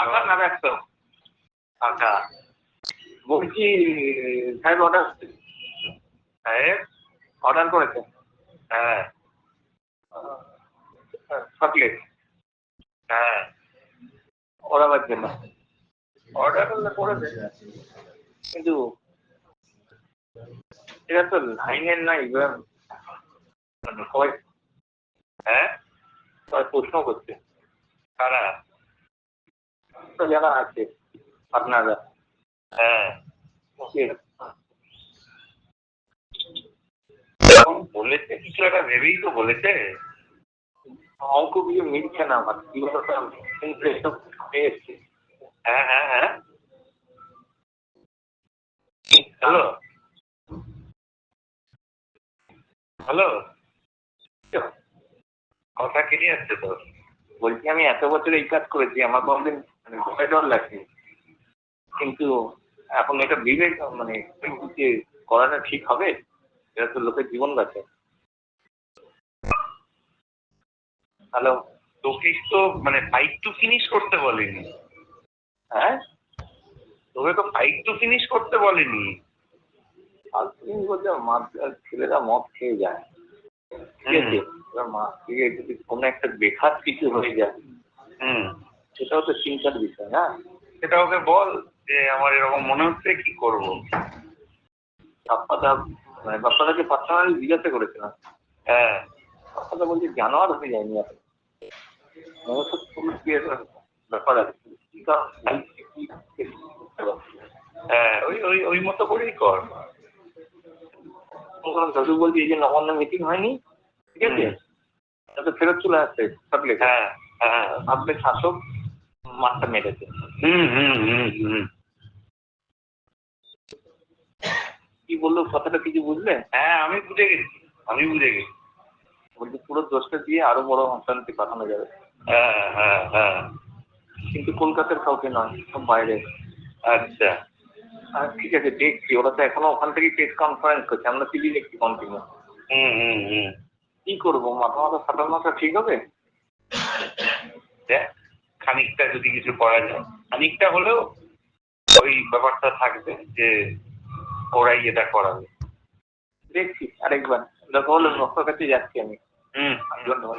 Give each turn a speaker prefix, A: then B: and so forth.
A: আধার না ব্যবসা আচ্ছা। বলছি, সাহেব অর্ডার সাহেব অর্ডার করেছেন হ্যাঁ। চকলেট হ্যাঁ। ওড়াবার জন্য অর্ডার করলে করেছেন কিন্তু এটা তো লাইনের নাই সবাই হ্যাঁ? সবাই প্রশ্ন করছে। কারা? তো যারা আছে আপনারা হ্যাঁ। বলেছে কিছু একটা ভেবেই তো বলেছে। অঙ্ক কিছু মিলছে না আমার। হ্যাঁ হ্যাঁ হ্যাঁ। হ্যালো। হ্যালো। কথা কেটে যাচ্ছে তো। বলছি আমি এত বছর এই কাজ করেছি আমার কোনদিন মানে ভয় ডর লাগছে। কিন্তু এখন এটা বিবেক মানে যে করাটা ঠিক হবে এটা তো লোকের জীবন বাঁচে হ্যালো
B: তোকে তো মানে ফাইট টু ফিনিশ করতে বলেনি।
A: হ্যাঁ?
B: তোকে তো ফাইট টু ফিনিশ করতে বলেনি।
A: ছেলেরা মদ খেয়ে যায়। ঠিক আছে? মা থেকে যদি কোনো একটা বেখাত কিছু হয়ে যায়।
B: হুম।
A: সেটাও তো চিন্তার বিষয় না
B: সেটা ওকে বল যে আমার এরকম মনে হচ্ছে কি করব?
A: বাপ্পাদা মানে বাপ্পাদাকে পার্সোনালি জিজ্ঞাসা করেছিলাম।
B: হ্যাঁ।
A: বাপ্পাদা বলছে জানোয়ার হয়ে যায়নি পুরুষ বিয়ের ব্যাপার আছে।
B: হ্যাঁ ওই ওই ওই মতো করেই কর।
A: দাদু বলছে এই যে নবান্ন মিটিং হয়নি? ঠিক আছে? ফেরত চলে আসছে
B: হ্যাঁ হ্যাঁ।
A: ভাববে শাসক। মাঠটা মেরেছে। কি বলল? কথাটা কিছু বুঝলে?
B: হ্যাঁ আমি বুঝে গেছি। আমি বুঝে গেছি।
A: বলছি পুরো দোষটা দিয়ে আরও বড় অশান্তি পাঠানো যাবে।
B: হ্যাঁ হ্যাঁ হ্যাঁ।
A: কিন্তু কলকাতার কাউকে নয় সব বাইরে।
B: আচ্ছা।
A: ঠিক আছে দেখছি। ওরা তো এখনও ওখান থেকেই প্রেস কনফারেন্স করছে। আমরা টিভি দেখছি কন্টিনিউ
B: হুম হুম হুম।
A: কি করব? মাথা মাথা ফাটানোটা ঠিক হবে?
B: দেখ খানিকটা যদি কিছু করা যায় খানিকটা হলেও ওই ব্যাপারটা থাকবে যে ওরাই এটা করাবে।
A: দেখছি আরেকবার। হলো নকশার কাছে যাচ্ছি আমি।
B: হম।
A: ধন্যবাদ।